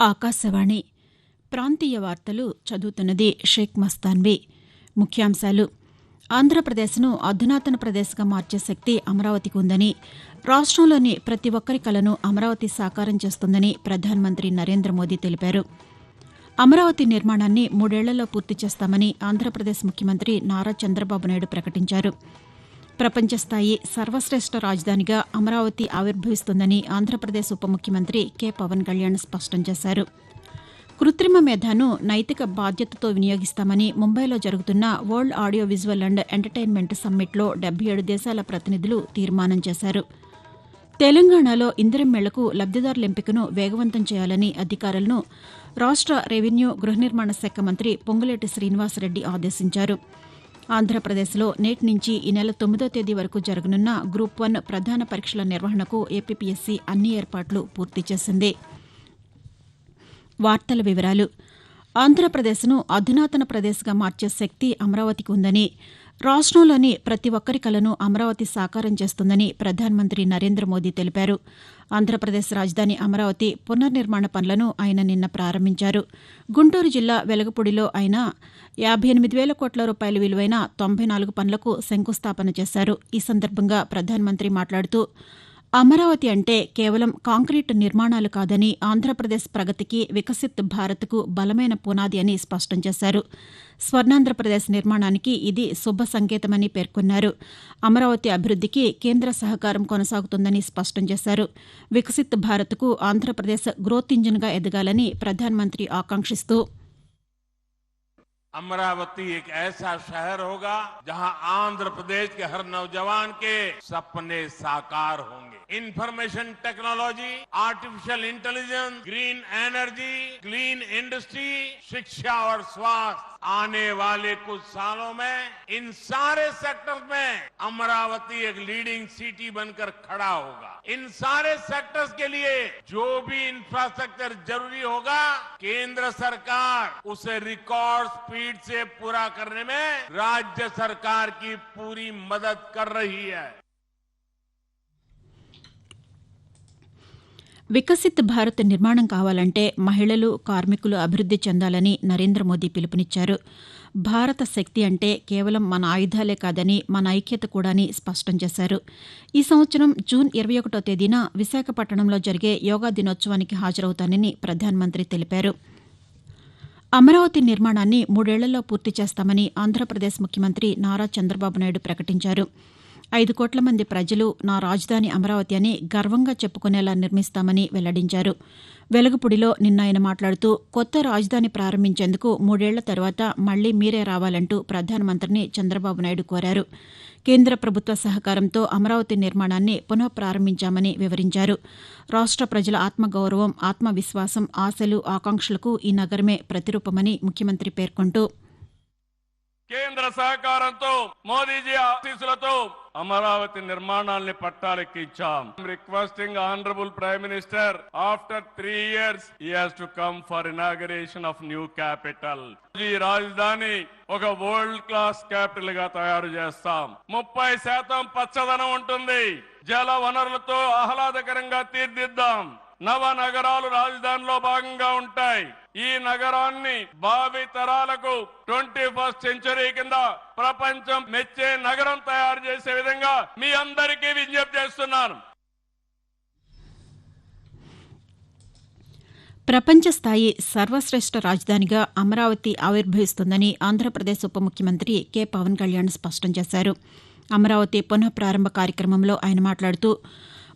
ఆకాశవాణి. ప్రాంతీయ వార్తలు చదువుతున్నది షేక్ మస్తాన్వి. ముఖ్యాంశాలు. ఆంధ్రప్రదేశ్ను అధునాతన ప్రదేశ్గా మార్చే శక్తి అమరావతికి ఉందని రాష్ట్రంలోని ప్రతి ఒక్కరి కలను అమరావతి సాకారం చేస్తుందని ప్రధానమంత్రి నరేంద్ర మోదీ తెలిపారు. అమరావతి నిర్మాణాన్ని మూడేళ్ళలో పూర్తి చేస్తామని ఆంధ్రప్రదేశ్ ముఖ్యమంత్రి నారా చంద్రబాబు నాయుడు ప్రకటించారు. ప్రపంచ స్థాయి సర్వశ్రేష్ఠ రాజధానిగా అమరావతి ఆవిర్భవిస్తుందని ఆంధ్రప్రదేశ్ ఉప ముఖ్యమంత్రి కె. పవన్ కళ్యాణ్ స్పష్టం చేశారు. కృత్రిమ మేధాను నైతిక బాధ్యతతో వినియోగిస్తామని ముంబైలో జరుగుతున్న world audio visual and entertainment సమ్మిట్లో డెబ్బై ఏడు దేశాల ప్రతినిధులు తీర్మానం చేశారు. తెలంగాణలో ఇందిరం మేళకు లబ్దిదారుల ఎంపికను వేగవంతం చేయాలని అధికారులను రాష్ట రెవెన్యూ గృహ నిర్మాణ శాఖ మంత్రి పొంగులేటి శ్రీనివాసరెడ్డి ఆదేశించారు. ఆంధ్రప్రదేశ్లో నేటి నుంచి ఈ నెల తొమ్మిదో తేదీ వరకు జరగనున్న గ్రూప్ వన్ ప్రధాన పరీక్షల నిర్వహణకు ఏపీపీఎస్సీ అన్ని ఏర్పాట్లు పూర్తి చేసింది. వార్తల వివరాలు. ఆంధ్రప్రదేశ్ను అధునాతన ప్రదేశ్గా మార్చే శక్తి అమరావతికి ఉందని రాష్టంలోని ప్రతి ఒక్కరి కలను అమరావతి సాకారం చేస్తుందని ప్రధానమంత్రి నరేంద్ర మోదీ తెలిపారు. ఆంధ్రప్రదేశ్ రాజధాని అమరావతి పునర్నిర్మాణ పనులను ఆయన నిన్న ప్రారంభించారు. గుంటూరు జిల్లా వెలగపూడిలో ఆయన యాభై ఎనిమిది వేల కోట్ల రూపాయల విలువైన తొంభై నాలుగు పనులకు శంకుస్థాపన చేశారు. ఈ సందర్భంగా ప్రధానమంత్రి మాట్లాడుతూ అమరావతి అంటే కేవలం కాంక్రీట్ నిర్మాణాలు కాదని ఆంధ్రప్రదేశ్ ప్రగతికి వికసిత్ భారత్కు బలమైన పునాది అని స్పష్టం చేశారు. స్వర్ణాంధ్రప్రదేశ్ నిర్మాణానికి ఇది శుభ సంకేతమని పేర్కొన్నారు. అమరావతి అభివృద్దికి కేంద్ర సహకారం కొనసాగుతుందని స్పష్టం చేశారు. వికసిత్ భారత్కు ఆంధ్రప్రదేశ్ గ్రోత్ ఇంజిన్గా ఎదగాలని ప్రధానమంత్రి ఆకాంక్షిస్తూ अमरावती एक ऐसा शहर होगा जहाँ आंध्र प्रदेश के हर नौजवान के सपने साकार होंगे। Information technology artificial intelligence green energy clean industry शिक्षा और स्वास्थ्य। आने वाले कुछ सालों में, इन सारे सेक्टर्स में अमरावती एक लीडिंग सिटी बनकर खड़ा होगा। इन सारे सेक्टर्स के लिए जो भी इंफ्रास्ट्रक्चर ज़रूरी होगा, केंद्र सरकार उसे रिकॉर्ड स्पीड से पूरा करने में राज्य सरकार की पूरी मदद कर रही है। వికసిత్ భారత్ నిర్మాణం కావాలంటే మహిళలు కార్మికులు అభివృద్ది చెందాలని నరేంద్ర మోదీ పిలుపునిచ్చారు. భారత శక్తి అంటే కేవలం మన ఆయుధాలే కాదని మన ఐక్యత కూడాని స్పష్టం చేశారు. ఈ సంవత్సరం జూన్ ఇరవై ఒకటో తేదీన విశాఖపట్నంలో జరిగే యోగా దినోత్సవానికి హాజరవుతానని ప్రధానమంత్రి తెలిపారు. అమరావతి నిర్మాణాన్ని మూడేళ్ళలో పూర్తి చేస్తామని ఆంధ్రప్రదేశ్ ముఖ్యమంత్రి నారా చంద్రబాబు నాయుడు ప్రకటించారు. ఐదు కోట్ల మంది ప్రజలు నా రాజధాని అమరావతి అని గర్వంగా చెప్పుకునేలా నిర్మిస్తామని వెల్లడించారు. వెలగపూడిలో నిన్న ఆయన మాట్లాడుతూ కొత్త రాజధాని ప్రారంభించేందుకు మూడేళ్ళ తర్వాత మళ్ళీ మీరే రావాలంటూ ప్రధానమంత్రిని చంద్రబాబు నాయుడు కోరారు. కేంద్ర ప్రభుత్వ సహకారంతో అమరావతి నిర్మాణాన్ని పునః ప్రారంభించామని వివరించారు. రాష్ట ప్రజల ఆత్మగౌరవం ఆత్మవిశ్వాసం ఆశలు ఆకాంక్షలకు ఈ నగరమే ప్రతిరూపమని ముఖ్యమంత్రి పేర్కొంటూ కేంద్ర సహకారంతో మోదీజీ ఆఫీసులతో అమరావతి నిర్మాణాల్ని పట్టాలెక్కించాం. Requesting honourable prime minister after three years he has to come for inauguration of new capital ఈ రాజధాని ఒక వరల్డ్ క్లాస్ క్యాపిటల్గా తయారు చేస్తాం. ముప్పై శాతం పచ్చదనం ఉంటుంది. జల వనరులతో ఆహ్లాదకరంగా తీర్దిద్దాం నవ నగరాలు రాజధానిలో భాగంగా ఉంటాయి. ఈ నగరాన్ని భావి తరాలకు ట్వంటీ ఫస్ట్ సెంచరీ కింద ప్రపంచం మెచ్చే నగరం తయారు చేసే విధంగా మీ అందరికీ విజ్ఞప్తి చేస్తున్నాను. ప్రపంచ స్థాయి సర్వశ్రేష్ఠ రాజధానిగా అమరావతి ఆవిర్భవిస్తుందని ఆంధ్రప్రదేశ్ ఉప ముఖ్యమంత్రి కె. పవన్ కళ్యాణ్ స్పష్టం చేశారు. అమరావతి పునః ప్రారంభ కార్యక్రమంలో ఆయన మాట్లాడుతూ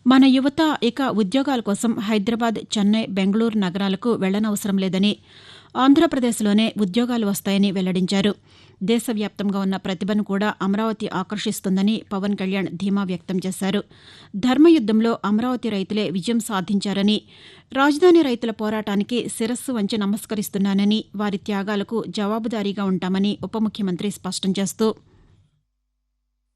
మన యువత ఇక ఉద్యోగాల కోసం హైదరాబాద్ చెన్నై బెంగళూరు నగరాలకు వెళ్ళనవసరం లేదని ఆంధ్రప్రదేశ్లోనే ఉద్యోగాలు వస్తాయని వెల్లడించారు. దేశవ్యాప్తంగా ఉన్న ప్రతిభను కూడా అమరావతి ఆకర్షిస్తుందని పవన్ కళ్యాణ్ ధీమా వ్యక్తం చేశారు. ధర్మయుద్దంలో అమరావతి రైతులే విజయం సాధించారని రాజధాని రైతుల పోరాటానికి శిరస్సు వంచి నమస్కరిస్తున్నానని వారి త్యాగాలకు జవాబుదారీగా ఉంటామని ఉప ముఖ్యమంత్రి స్పష్టం చేస్తూ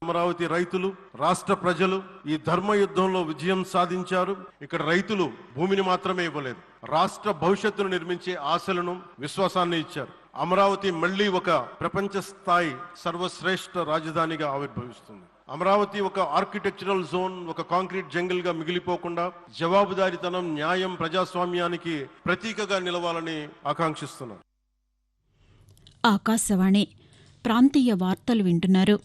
అమరావతి రైతులు రాష్ట్ర ప్రజలు ఈ ధర్మ యుద్ధంలో విజయం సాధించారు. ఇక్కడ రైతులు భూమిని మాత్రమే ఇవ్వలేదు. రాష్ట్ర భవిష్యత్తును నిర్మించే ఆశలను విశ్వాసాన్ని ఇచ్చారు. అమరావతి మళ్ళీ ఒక ప్రపంచ స్థాయి సర్వశ్రేష్ఠ రాజధానిగా ఆవిర్భవిస్తుంది. అమరావతి ఒక ఆర్కిటెక్చరల్ జోన్ ఒక కాంక్రీట్ జంగిల్గా మిగిలిపోకుండా జవాబుదారితనం న్యాయం ప్రజాస్వామ్యానికి ప్రతీకగా నిలవాలని ఆకాంక్షిస్తున్నాను ఆకాశవాణి ప్రాంతీయ వార్తలు వింటున్నారు.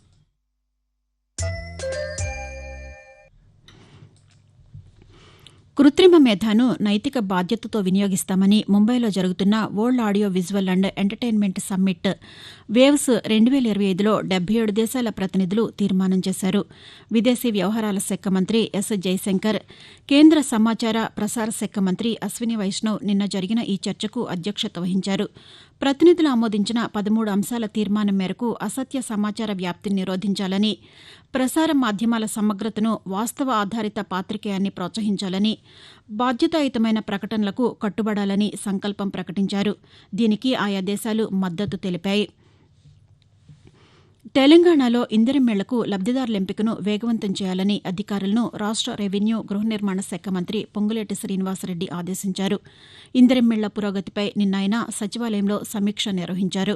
కృత్రిమ మేధాను నైతిక బాధ్యతతో వినియోగిస్తామని ముంబైలో జరుగుతున్న world audio visual and entertainment summit waves రెండు వేల ఇరవై ఐదులో డెబ్బై ఏడు దేశాల ప్రతినిధులు తీర్మానం చేశారు. విదేశీ వ్యవహారాల శాఖ మంత్రి ఎస్ జైశంకర్ కేంద్ర సమాచార ప్రసార శాఖ మంత్రి అశ్విని వైష్ణవ్ నిన్న జరిగిన ఈ చర్చకు అధ్యక్షత వహించారు. ప్రతినిధులు ఆమోదించిన పదమూడు అంశాల తీర్మానం మేరకు అసత్య సమాచార వ్యాప్తిని నిరోధించాలని ప్రసార మాధ్యమాల సమగ్రతను వాస్తవ ఆధారిత పాత్రికేయాన్ని ప్రోత్సహించాలని బాధ్యతాయుతమైన ప్రకటనలకు కట్టుబడాలని సంకల్పం ప్రకటించారు. దీనికి ఆయా దేశాలు మద్దతు తెలిపాయి. తెలంగాణలో ఇందిరమేళ్ళకు లబ్దిదారుల ఎంపికను వేగవంతం చేయాలని అధికారులను రాష్ట రెవెన్యూ గృహ నిర్మాణ శాఖ మంత్రి పొంగులేటి శ్రీనివాసరెడ్డి ఆదేశించారు. ఇందిరమేళ్ళ పురోగతిపై నిన్న ఆయన సచివాలయంలో సమీక్ష నిర్వహించారు.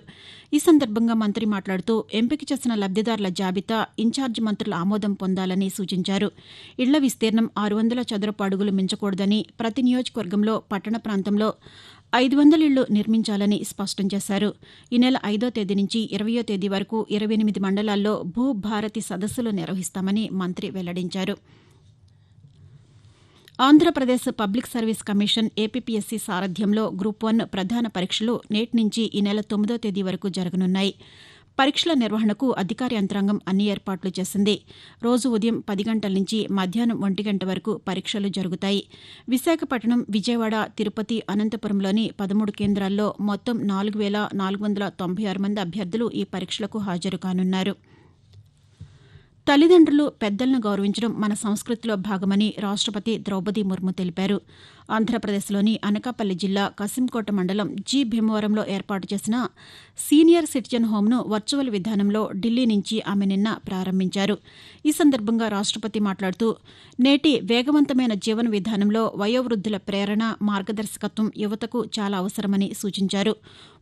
ఈ సందర్భంగా మంత్రి మాట్లాడుతూ ఎంపిక చేసిన లబ్దిదారుల జాబితా ఇన్ఛార్జి మంత్రుల ఆమోదం పొందాలని సూచించారు. ఇళ్ళ విస్తీర్ణం ఆరు వందల చదరపు అడుగులు మించకూడదని ప్రతి నియోజకవర్గంలో పట్టణ ప్రాంతంలో ఐదు వందల ఇళ్ళు నిర్మించాలని స్పష్టం చేశారు. ఈ నెల ఐదో తేదీ నుంచి ఇరవయో తేదీ వరకు ఇరవై ఎనిమిది మండలాల్లో భూ భారతి సదస్సులు నిర్వహిస్తామని మంత్రి వెల్లడించారు. Andhra Pradesh public service commission APPSC సారథ్యంలో గ్రూప్ వన్ ప్రధాన పరీక్షలు నేటి నుంచి ఈ నెల తొమ్మిదో తేదీ వరకు జరగనున్నాయి. పరీక్షల నిర్వహణకు అధికార యంత్రాంగం అన్ని ఏర్పాట్లు చేసింది. రోజు ఉదయం పది గంటల నుంచి మధ్యాహ్నం ఒంటి గంట వరకు పరీక్షలు జరుగుతాయి. విశాఖపట్నం విజయవాడ తిరుపతి అనంతపురంలోని పదమూడు కేంద్రాల్లో మొత్తం నాలుగు వేల నాలుగు వందల తొంభై ఆరు మంది అభ్యర్థులు ఈ పరీక్షలకు హాజరు కానున్నారు. తల్లిదండ్రులు పెద్దలను గౌరవించడం మన సంస్కృతిలో భాగమని రాష్టపతి ద్రౌపది ముర్ము తెలిపారు. ఆంధ్రప్రదేశ్లోని అనకాపల్లి జిల్లా కసింకోట మండలం జి భీమవరంలో ఏర్పాటు చేసిన సీనియర్ సిటిజన్ హోంను వర్చువల్ విధానంలో ఢిల్లీ నుంచి ఆమె నిన్న ప్రారంభించారు. ఈ సందర్భంగా రాష్టపతి మాట్లాడుతూ నేటి వేగవంతమైన జీవన విధానంలో వయోవృద్ధుల ప్రేరణ మార్గదర్శకత్వం యువతకు చాలా అవసరమని సూచించారు.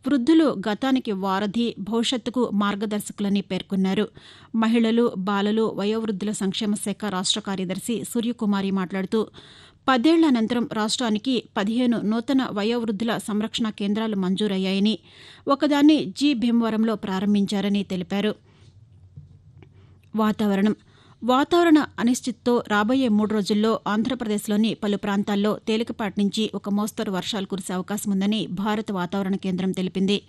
వృద్ధులు గతానికి వారధి భవిష్యత్తుకు మార్గదర్శకులని పేర్కొన్నారు. మహిళలు బాలలు వయోవృద్ధుల సంక్షేమ శాఖ రాష్ట కార్యదర్శి సూర్యకుమారి మాట్లాడుతూ పదేళ్ళ అనంతరం రాష్ట్రానికి పదిహేను నూతన వయోవృద్ధుల సంరక్షణ కేంద్రాలు మంజూరయ్యాయని ఒకదాన్ని జీ భీమవరంలో ప్రారంభించారని తెలిపారు. వాతావరణం వాతావరణ అనిశ్చితితో రాబోయే మూడు రోజుల్లో ఆంధ్రప్రదేశ్లోని పలు ప్రాంతాల్లో తేలికపాటి నుంచి ఒక మోస్తరు వర్షాలు కురిసే అవకాశం ఉందని భారత వాతావరణ కేంద్రం తెలిపింది.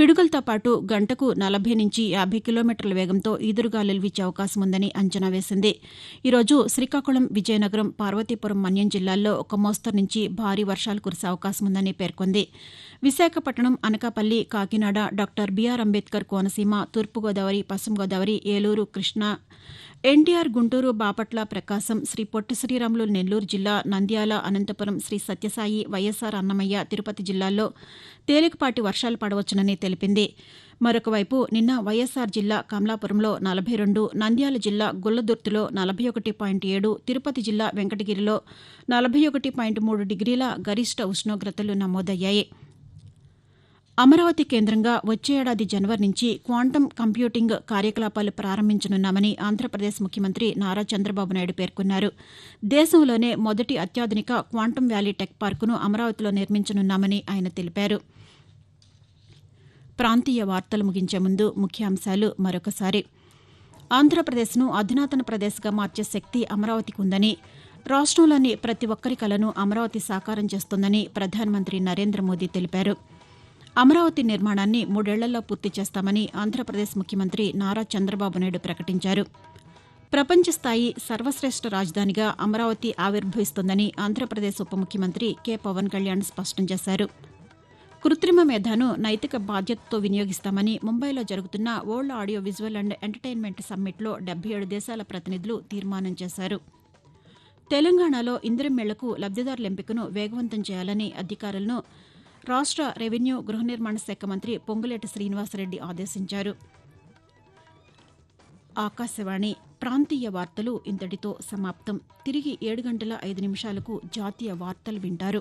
పిడుగులతో పాటు గంటకు నలభై నుంచి యాభై కిలోమీటర్ల వేగంతో ఈదురుగాలులు వీచే అవకాశం ఉందని అంచనా వేసింది. ఈరోజు శ్రీకాకుళం విజయనగరం పార్వతీపురం మన్యం జిల్లాల్లో ఒక మోస్తరు నుంచి భారీ వర్షాలు కురిసే అవకాశం ఉందని పేర్కొంది. విశాఖపట్నం అనకాపల్లి కాకినాడ డాక్టర్ బీఆర్ అంబేద్కర్ కోనసీమ తూర్పుగోదావరి పశ్చిమ గోదావరి ఏలూరు కృష్ణా ఎన్టీఆర్ గుంటూరు బాపట్ల ప్రకాశం శ్రీ పొట్టి శ్రీరాములు నెల్లూరు జిల్లా నంద్యాల అనంతపురం శ్రీ సత్యసాయి వైఎస్ఆర్ అన్నమయ్య తిరుపతి జిల్లాల్లో తేలికపాటి వర్షాలు పడవచ్చునని తెలిపింది. మరొకవైపు నిన్న వైఎస్సార్ జిల్లా కమలాపురంలో నలభై రెండు నంద్యాల జిల్లా గుల్లదుర్తిలో నలభై ఒకటి పాయింట్ ఏడు తిరుపతి జిల్లా వెంకటగిరిలో నలభై ఒకటి పాయింట్ మూడు డిగ్రీల గరిష్ట ఉష్ణోగ్రతలు నమోదయ్యాయి. అమరావతి కేంద్రంగా వచ్చే ఏడాది జనవరి నుంచి క్వాంటం కంప్యూటింగ్ కార్యకలాపాలు ప్రారంభించనున్నామని ఆంధ్రప్రదేశ్ ముఖ్యమంత్రి నారా చంద్రబాబు నాయుడు పేర్కొన్నారు. దేశంలోనే మొదటి అత్యాధునిక క్వాంటం వ్యాలీ టెక్ పార్కును అమరావతిలో నిర్మించనున్నామని ఆయన తెలిపారు. ప్రాంతీయ వార్తలు ముగించే ముందు ముఖ్యాంశాలు మరొకసారి. ఆంధ్రప్రదేశ్ను అధునాతన ప్రదేశ్గా మార్చే శక్తి అమరావతికి ఉందని రాష్ట్రంలోని ప్రతి ఒక్కరి కలను అమరావతి సాకారం చేస్తుందని ప్రధానమంత్రి నరేంద్ర మోదీ తెలిపారు. అమరావతి నిర్మాణాన్ని మూడేళ్ళలో పూర్తి చేస్తామని ఆంధ్రప్రదేశ్ ముఖ్యమంత్రి నారా చంద్రబాబు నాయుడు ప్రకటించారు. ప్రపంచ స్థాయి సర్వశ్రేష్ఠ రాజధానిగా అమరావతి ఆవిర్భవిస్తోందని ఆంధ్రప్రదేశ్ ఉప ముఖ్యమంత్రి కె. పవన్ కళ్యాణ్ స్పష్టం చేశారు. కృత్రిమ మేధాను నైతిక బాధ్యతతో వినియోగిస్తామని ముంబైలో జరుగుతున్న world audio visual and entertainment సమ్మిట్లో డెబ్బై ఏడు దేశాల ప్రతినిధులు తీర్మానం చేశారు. తెలంగాణలో ఇందిరమేళ్ళకు లబ్దిదారుల ఎంపికను వేగవంతం చేయాలని అధికారులను రాష్ట్ర రెవెన్యూ గృహ నిర్మాణ శాఖ మంత్రి పొంగులేటి శ్రీనివాసరెడ్డి ఆదేశించారు. ఆకాశవాణి ప్రాంతీయ వార్తలు ఇంతటితో సమాప్తం. తిరిగి ఏడు గంటల ఐదు నిమిషాలకు జాతీయ వార్తలు వింటారు.